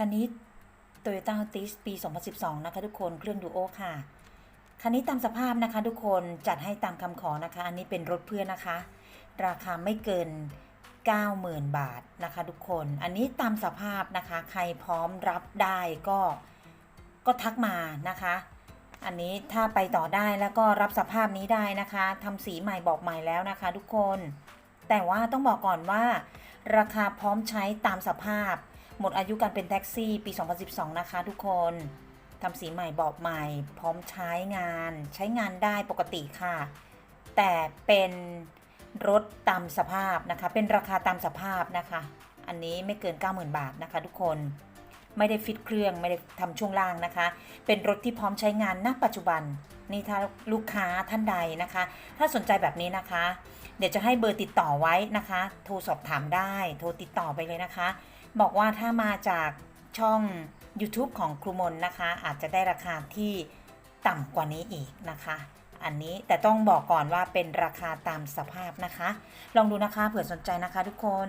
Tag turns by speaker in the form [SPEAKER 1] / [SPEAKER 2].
[SPEAKER 1] คันนี้ Toyota Altis ปี 2012 นะคะทุกคนเครื่องดูโอค่ะ คันนี้ตามสภาพนะคะทุกคนจัดให้ตามคำขอนะคะ อันนี้เป็นรถเพื่อนนะคะ ราคาไม่เกิน 90,000 บาทนะคะทุกคน อันนี้ตามสภาพนะคะ ใครพร้อมรับได้ก็ก็ทักมานะคะ อันนี้ถ้าไปต่อได้แล้วก็รับสภาพนี้ได้นะคะทำสีใหม่บอกใหม่แล้วนะคะทุกคน แต่ว่าต้องบอกก่อนว่า ราคาพร้อมใช้ตามสภาพ หมดอายุการเป็นแท็กซี่ปี 2012 นะคะทุกคนทำสีใหม่บอกใหม่ พร้อมใช้งาน ใช้งานได้ปกติค่ะ แต่เป็นรถตามสภาพนะคะ เป็นราคาตามสภาพนะคะ อันนี้ไม่เกิน 90,000 บาทนะคะทุกคน ไม่ได้ฟิตเครื่องไม่ได้ทำช่วงล่างนะคะ เป็นรถที่พร้อมใช้งานณปัจจุบันนี่ถ้าลูกค้าท่านใดนะคะ ถ้าสนใจแบบนี้นะคะ เดี๋ยวจะให้เบอร์ติดต่อไว้นะคะ โทรสอบถามได้ โทรติดต่อไปเลยนะคะ บอกว่าถ้ามาจากช่อง YouTube ของครูมนนะคะ อาจจะได้ราคาที่ต่ำกว่านี้อีกนะคะ อันนี้แต่ต้องบอกก่อนว่าเป็นราคาตามสภาพนะคะ ลองดูนะคะเผื่อสนใจนะคะทุกคน